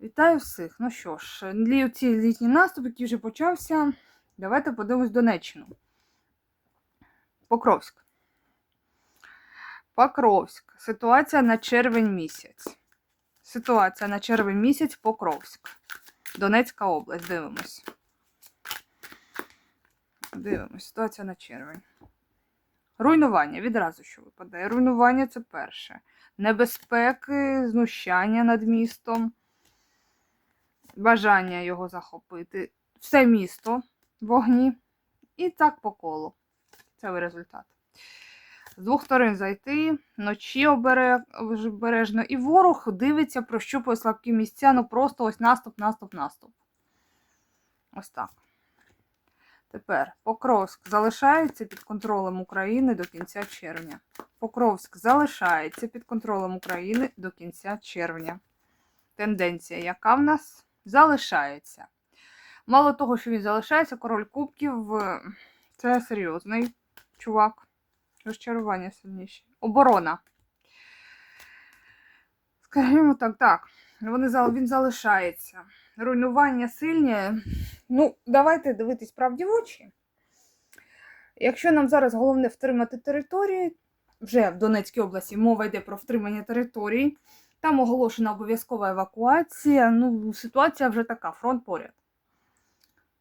Вітаю всіх. Ну що ж, ці літній наступ, який вже почався. Давайте подивимось Донеччину. Покровськ. Покровськ. Ситуація на червень місяць. Ситуація на червень місяць Покровськ. Донецька область. Дивимось. Дивимось. Ситуація на червень. Руйнування. Відразу що випадає. Руйнування це перше. Небезпеки, знущання над містом бажання його захопити. Все місто вогні. І так по колу. Це результат. З двох сторон зайти, вночі обережно. І ворог дивиться, прощупує слабкі місця. Ну просто ось наступ, наступ, наступ. Ось так. Тепер Покровськ залишається під контролем України до кінця червня. Покровськ залишається під контролем України до кінця червня. Тенденція, яка в нас залишається. Мало того, що він залишається, король кубків це серйозний чувак. Розчарування сильніше. Оборона. Скажімо так, так. Вони, він залишається. Руйнування сильні. Ну, давайте дивитись правді в очі. Якщо нам зараз головне втримати території, вже в Донецькій області мова йде про втримання територій, там оголошена обов'язкова евакуація. Ну, ситуація вже така, фронт поряд.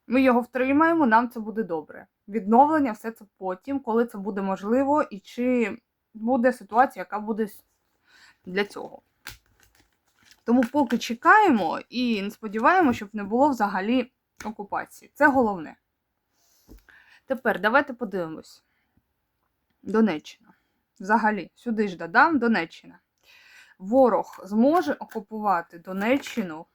Ми його втримаємо, нам це буде добре. Відновлення все це потім, коли це буде можливо, і чи буде ситуація, яка буде для цього. Тому поки чекаємо і не сподіваємося, щоб не було взагалі окупації. Це головне. Тепер давайте подивимось. Донеччина. Взагалі, сюди ж додам Донеччина ворог зможе окупувати Донеччину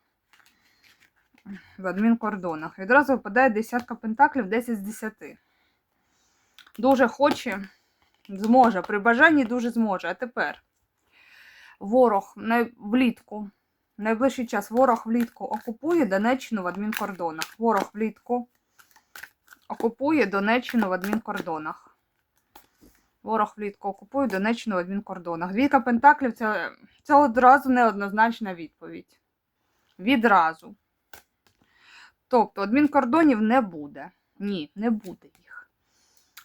в адмінкордонах. Відразу випадає десятка пентаклів 10 з 10. Дуже хоче, зможе. При бажанні дуже зможе. А тепер ворог влітку. Найближчий час ворог влітку окупує Донеччину в адмінкордонах. Ворог влітку окупує Донеччину в адмінкордонах. Ворог влітку окупує Донеччину в адмінкордонах. Двійка пентаклів це, це одразу неоднозначна відповідь. Відразу. Тобто адмінкордонів не буде. Ні, не буде їх.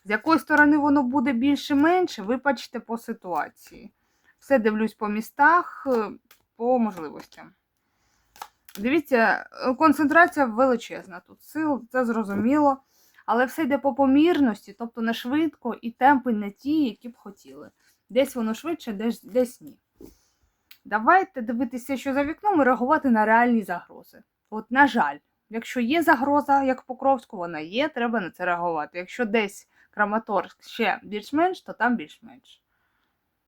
З якої сторони воно буде більше-менше, ви бачите по ситуації. Все дивлюсь по містах, е, по можливостям. Дивіться, е, концентрація величезна тут сил, це зрозуміло. Але все йде по помірності, тобто не швидко, і темпи не ті, які б хотіли. Десь воно швидше, десь, десь ні. Давайте дивитися, що за вікном, і реагувати на реальні загрози. От, на жаль, якщо є загроза, як Покровську, вона є, треба на це реагувати. Якщо десь Краматорськ ще більш-менш, то там більш-менш.